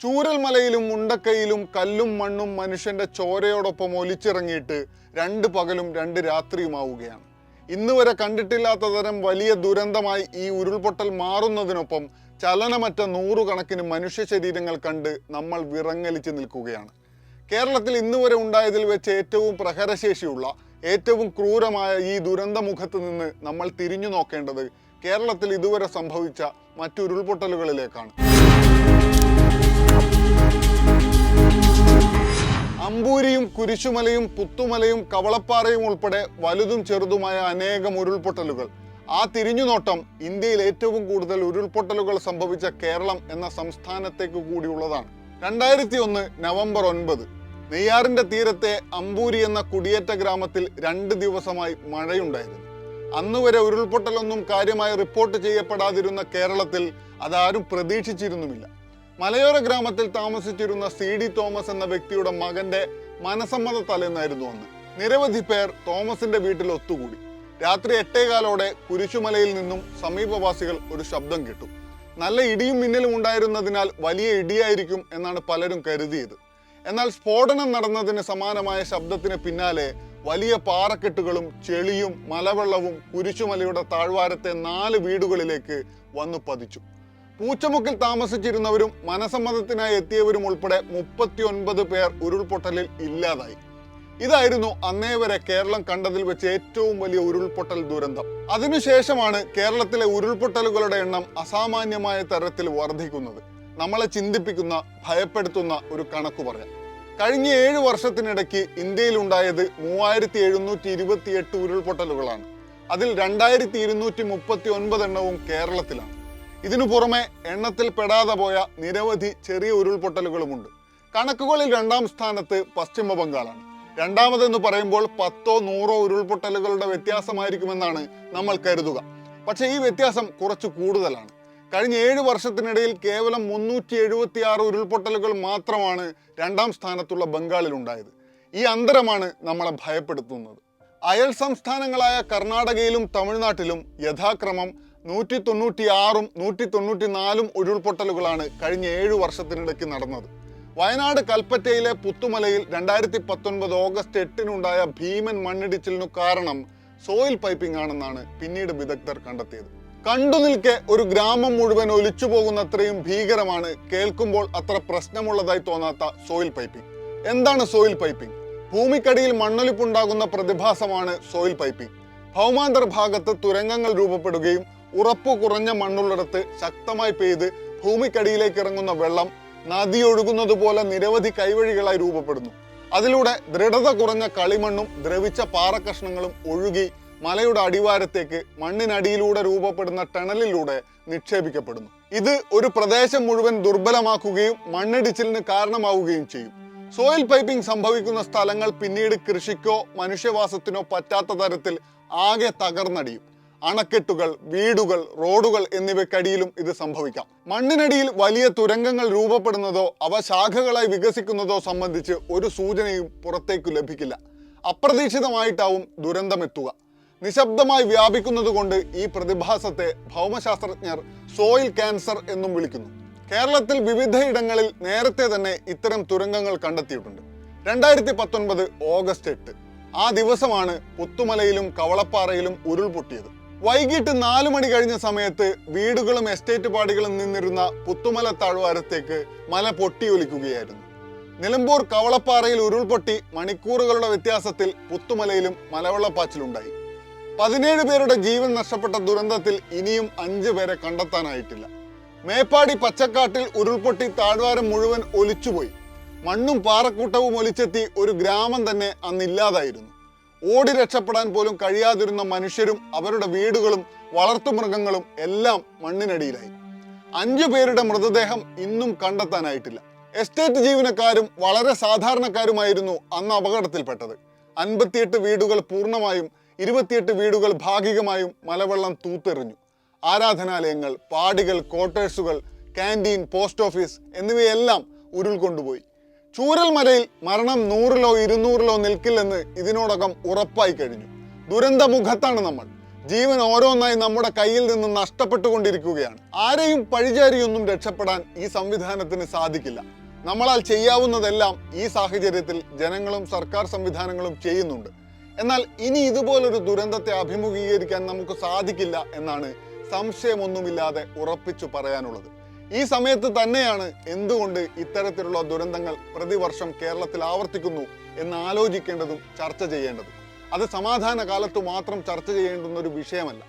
ചൂരൽമലയിലും മുണ്ടക്കയിലും കല്ലും മണ്ണും മനുഷ്യന്റെ ചോരയോടൊപ്പം ഒലിച്ചിറങ്ങിയിട്ട് രണ്ട് പകലും രണ്ട് രാത്രിയുമാവുകയാണ്. ഇന്ന് വരെ കണ്ടിട്ടില്ലാത്ത തരം വലിയ ദുരന്തമായി ഈ ഉരുൾപൊട്ടൽ മാറുന്നതിനൊപ്പം ചലനമറ്റ നൂറുകണക്കിന് മനുഷ്യ ശരീരങ്ങൾ കണ്ട് നമ്മൾ വിറങ്ങലിച്ച് നിൽക്കുകയാണ്. കേരളത്തിൽ ഇന്ന് വരെ ഉണ്ടായതിൽ വെച്ച് ഏറ്റവും പ്രഹരശേഷിയുള്ള ഏറ്റവും ക്രൂരമായ ഈ ദുരന്തമുഖത്ത് നിന്ന് നമ്മൾ തിരിഞ്ഞു നോക്കേണ്ടത് കേരളത്തിൽ ഇതുവരെ സംഭവിച്ച മറ്റു അമ്പൂരിയും കുരിശുമലയും പുത്തുമലയും കവളപ്പാറയും ഉൾപ്പെടെ വലുതും ചെറുതുമായ അനേകം ഉരുൾപൊട്ടലുകൾ. ആ തിരിഞ്ഞുനോട്ടം ഇന്ത്യയിൽ ഏറ്റവും കൂടുതൽ ഉരുൾപൊട്ടലുകൾ സംഭവിച്ച കേരളം എന്ന സംസ്ഥാനത്തേക്ക് കൂടിയുള്ളതാണ് രണ്ടായിരത്തി ഒന്ന് നവംബർ ഒൻപത് നെയ്യാറിന്റെ തീരത്തെ അമ്പൂരി എന്ന കുടിയേറ്റ ഗ്രാമത്തിൽ രണ്ട് ദിവസമായി മഴയുണ്ടായിരുന്നു. അന്നുവരെ ഉരുൾപൊട്ടലൊന്നും കാര്യമായി റിപ്പോർട്ട് ചെയ്യപ്പെടാതിരുന്ന കേരളത്തിൽ അതാരും പ്രതീക്ഷിച്ചിരുന്നുമില്ല. മലയോര ഗ്രാമത്തിൽ താമസിച്ചിരുന്ന സി ഡി തോമസ് എന്ന വ്യക്തിയുടെ മകന്റെ മനസമ്മത തലേന്നായിരുന്നു അന്ന്. നിരവധി പേർ തോമസിന്റെ വീട്ടിൽ ഒത്തുകൂടി. രാത്രി എട്ടേകാലോടെ കുരിശുമലയിൽ നിന്നും സമീപവാസികൾ ഒരു ശബ്ദം കേട്ടു. നല്ല ഇടിയും മിന്നലും ഉണ്ടായിരുന്നതിനാൽ വലിയ ഇടിയായിരിക്കും എന്നാണ് പലരും കരുതിയത്. എന്നാൽ സ്ഫോടനം നടന്നതിന് സമാനമായ ശബ്ദത്തിന് പിന്നാലെ വലിയ പാറക്കെട്ടുകളും ചെളിയും മലവെള്ളവും കുരിശുമലയുടെ താഴ്വാരത്തെ നാല് വീടുകളിലേക്ക് വന്നു പതിച്ചു. പൂച്ചമുക്കിൽ താമസിച്ചിരുന്നവരും മനസമ്മതത്തിനായി എത്തിയവരും ഉൾപ്പെടെ മുപ്പത്തി ഒൻപത് പേർ ഉരുൾപൊട്ടലിൽ ഇല്ലാതായി. ഇതായിരുന്നു അന്നേ വരെ കേരളം കണ്ടതിൽ വെച്ച് ഏറ്റവും വലിയ ഉരുൾപൊട്ടൽ ദുരന്തം. അതിനുശേഷമാണ് കേരളത്തിലെ ഉരുൾപൊട്ടലുകളുടെ എണ്ണം അസാമാന്യമായ തരത്തിൽ വർദ്ധിക്കുന്നത്. നമ്മളെ ചിന്തിപ്പിക്കുന്ന ഭയപ്പെടുത്തുന്ന ഒരു കണക്ക് പറയാം. കഴിഞ്ഞ ഏഴ് വർഷത്തിനിടയ്ക്ക് ഇന്ത്യയിൽ ഉണ്ടായത് മൂവായിരത്തി എഴുന്നൂറ്റി ഇരുപത്തി എട്ട് ഉരുൾപൊട്ടലുകളാണ്. അതിൽ രണ്ടായിരത്തി ഇരുന്നൂറ്റി മുപ്പത്തി ഒൻപത് എണ്ണവും കേരളത്തിലാണ്. ഇതിനു പുറമെ എണ്ണത്തിൽ പെടാതെ പോയ നിരവധി ചെറിയ ഉരുൾപൊട്ടലുകളുമുണ്ട്. കണക്കുകളിൽ രണ്ടാം സ്ഥാനത്ത് പശ്ചിമ ബംഗാളാണ്. രണ്ടാമതെന്ന് പറയുമ്പോൾ പത്തോ നൂറോ ഉരുൾപൊട്ടലുകളുടെ വ്യത്യാസമായിരിക്കുമെന്നാണ് നമ്മൾ കരുതുക. പക്ഷേ ഈ വ്യത്യാസം കുറച്ച് കൂടുതലാണ്. കഴിഞ്ഞ ഏഴ് വർഷത്തിനിടയിൽ കേവലം മുന്നൂറ്റി എഴുപത്തി ആറ് ഉരുൾപൊട്ടലുകൾ മാത്രമാണ് രണ്ടാം സ്ഥാനത്തുള്ള ബംഗാളിൽ ഉണ്ടായത്. ഈ അന്തരമാണ് നമ്മളെ ഭയപ്പെടുത്തുന്നത്. അയൽ സംസ്ഥാനങ്ങളായ കർണാടകയിലും തമിഴ്നാട്ടിലും യഥാക്രമം നൂറ്റി തൊണ്ണൂറ്റി ആറും നൂറ്റി തൊണ്ണൂറ്റി നാലും ഉരുൾപൊട്ടലുകളാണ് കഴിഞ്ഞ ഏഴ് വർഷത്തിനിടയ്ക്ക് നടന്നത്. വയനാട് കൽപ്പറ്റയിലെ പുത്തുമലയിൽ രണ്ടായിരത്തി പത്തൊൻപത് ഓഗസ്റ്റ് എട്ടിനുണ്ടായ ഭീമൻ മണ്ണിടിച്ചിലിനു കാരണം സോയിൽ പൈപ്പിംഗ് ആണെന്നാണ് പിന്നീട് വിദഗ്ധർ കണ്ടെത്തിയത്. കണ്ടു നിൽക്കെ ഒരു ഗ്രാമം മുഴുവൻ ഒലിച്ചു പോകുന്നത്രയും ഭീകരമാണ് കേൾക്കുമ്പോൾ അത്ര പ്രശ്നമുള്ളതായി തോന്നാത്ത സോയിൽ പൈപ്പിംഗ്. എന്താണ് സോയിൽ പൈപ്പിംഗ്? ഭൂമിക്കടിയിൽ മണ്ണൊലിപ്പുണ്ടാകുന്ന പ്രതിഭാസമാണ് സോയിൽ പൈപ്പിംഗ്. ഭൗമാന്തർ ഭാഗത്ത് തുരങ്കങ്ങൾ രൂപപ്പെടുകയും ഉറപ്പു കുറഞ്ഞ മണ്ണുള്ളിടത്ത് ശക്തമായി പെയ്ത് ഭൂമിക്കടിയിലേക്ക് ഇറങ്ങുന്ന വെള്ളം നദി ഒഴുകുന്നത് പോലെ നിരവധി കൈവഴികളായി രൂപപ്പെടുന്നു. അതിലൂടെ ദൃഢത കുറഞ്ഞ കളിമണ്ണും ദ്രവിച്ച പാറക്കഷ്ണങ്ങളും ഒഴുകി മലയുടെ അടിവാരത്തേക്ക് മണ്ണിനടിയിലൂടെ രൂപപ്പെടുന്ന ടണലിലൂടെ നിക്ഷേപിക്കപ്പെടുന്നു. ഇത് ഒരു പ്രദേശം മുഴുവൻ ദുർബലമാക്കുകയും മണ്ണിടിച്ചിലിന് കാരണമാവുകയും ചെയ്യും. സോയിൽ പൈപ്പിംഗ് സംഭവിക്കുന്ന സ്ഥലങ്ങൾ പിന്നീട് കൃഷിക്കോ മനുഷ്യവാസത്തിനോ പറ്റാത്ത തരത്തിൽ ആകെ തകർന്നടിയും. അണക്കെട്ടുകൾ വീടുകൾ റോഡുകൾ എന്നിവയ്ക്കടിയിലും ഇത് സംഭവിക്കാം. മണ്ണിനടിയിൽ വലിയ തുരങ്കങ്ങൾ രൂപപ്പെടുന്നതോ അവ ശാഖകളായി വികസിക്കുന്നതോ സംബന്ധിച്ച് ഒരു സൂചനയും പുറത്തേക്കു ലഭിക്കില്ല. അപ്രതീക്ഷിതമായിട്ടാവും ദുരന്തമെത്തുക. നിശബ്ദമായി വ്യാപിക്കുന്നതുകൊണ്ട് ഈ പ്രതിഭാസത്തെ ഭൗമശാസ്ത്രജ്ഞർ സോയിൽ ക്യാൻസർ എന്നും വിളിക്കുന്നു. കേരളത്തിൽ വിവിധയിടങ്ങളിൽ നേരത്തെ തന്നെ ഇത്തരം തുരങ്കങ്ങൾ കണ്ടെത്തിയിട്ടുണ്ട്. രണ്ടായിരത്തി പത്തൊൻപത് ഓഗസ്റ്റ് എട്ട്. ആ ദിവസമാണ് പുത്തുമലയിലും കവളപ്പാറയിലും ഉരുൾപൊട്ടിയത്. വൈകിട്ട് നാലു മണി കഴിഞ്ഞ സമയത്ത് വീടുകളും എസ്റ്റേറ്റ് പാടികളും നിന്നിരുന്ന പുത്തുമല താഴ്വാരത്തേക്ക് മല പൊട്ടിയൊലിക്കുകയായിരുന്നു. നിലമ്പൂർ കവളപ്പാറയിൽ ഉരുൾപൊട്ടി മണിക്കൂറുകളുടെ വ്യത്യാസത്തിൽ പുത്തുമലയിലും മലവെള്ളപ്പാച്ചിലുണ്ടായി. പതിനേഴ് പേരുടെ ജീവൻ നഷ്ടപ്പെട്ട ദുരന്തത്തിൽ ഇനിയും അഞ്ചു പേരെ കണ്ടെത്താനായിട്ടില്ല. മേപ്പാടി പച്ചക്കാട്ടിൽ ഉരുൾപൊട്ടി താഴ്വാരം മുഴുവൻ ഒലിച്ചുപോയി. മണ്ണും പാറക്കൂട്ടവും ഒലിച്ചെത്തി ഒരു ഗ്രാമം തന്നെ അന്നില്ലാതായിരുന്നു ഓടി രക്ഷപ്പെടാൻ പോലും കഴിയാതിരുന്ന മനുഷ്യരും അവരുടെ വീടുകളും വളർത്തുമൃഗങ്ങളും എല്ലാം മണ്ണിനടിയിലായി. അഞ്ചു പേരുടെ മൃതദേഹം ഇന്നും കണ്ടെത്താനായിട്ടില്ല. എസ്റ്റേറ്റ് ജീവനക്കാരും വളരെ സാധാരണക്കാരുമായിരുന്നു അന്ന് അപകടത്തിൽപ്പെട്ടത്. അൻപത്തിയെട്ട് വീടുകൾ പൂർണമായും ഇരുപത്തിയെട്ട് വീടുകൾ ഭാഗികമായും മലവെള്ളം തൂത്തെറിഞ്ഞു. ആരാധനാലയങ്ങൾ പാടികൾ ക്വാർട്ടേഴ്സുകൾ ക്യാന്റീൻ പോസ്റ്റ് ഓഫീസ് എന്നിവയെല്ലാം ഉരുൾ കൊണ്ടുപോയി ചൂരൽമലയിൽ മരണം നൂറിലോ ഇരുന്നൂറിലോ നിൽക്കില്ലെന്ന് ഇതിനോടകം ഉറപ്പായി കഴിഞ്ഞു. ദുരന്തമുഖത്താണ് നമ്മൾ. ജീവൻ ഓരോന്നായി നമ്മുടെ കയ്യിൽ നിന്ന് നഷ്ടപ്പെട്ടുകൊണ്ടിരിക്കുകയാണ്. ആരെയും പഴിചാരിയൊന്നും രക്ഷപ്പെടാൻ ഈ സംവിധാനത്തിന് സാധിക്കില്ല. നമ്മളാൽ ചെയ്യാവുന്നതെല്ലാം ഈ സാഹചര്യത്തിൽ ജനങ്ങളും സർക്കാർ സംവിധാനങ്ങളും ചെയ്യുന്നുണ്ട്. എന്നാൽ ഇനി ഇതുപോലൊരു ദുരന്തത്തെ അഭിമുഖീകരിക്കാൻ നമുക്ക് സാധിക്കില്ല എന്നാണ് സംശയമൊന്നുമില്ലാതെ ഉറപ്പിച്ചു പറയാനുള്ളത്. ഈ സമയത്ത് തന്നെയാണ് എന്തുകൊണ്ട് ഇത്തരത്തിലുള്ള ദുരന്തങ്ങൾ പ്രതിവർഷം കേരളത്തിൽ ആവർത്തിക്കുന്നു എന്ന് ആലോചിക്കേണ്ടതും ചർച്ച ചെയ്യേണ്ടതും. അത് സമാധാന കാലത്ത് മാത്രം ചർച്ച ചെയ്യേണ്ടുന്ന ഒരു വിഷയമല്ല.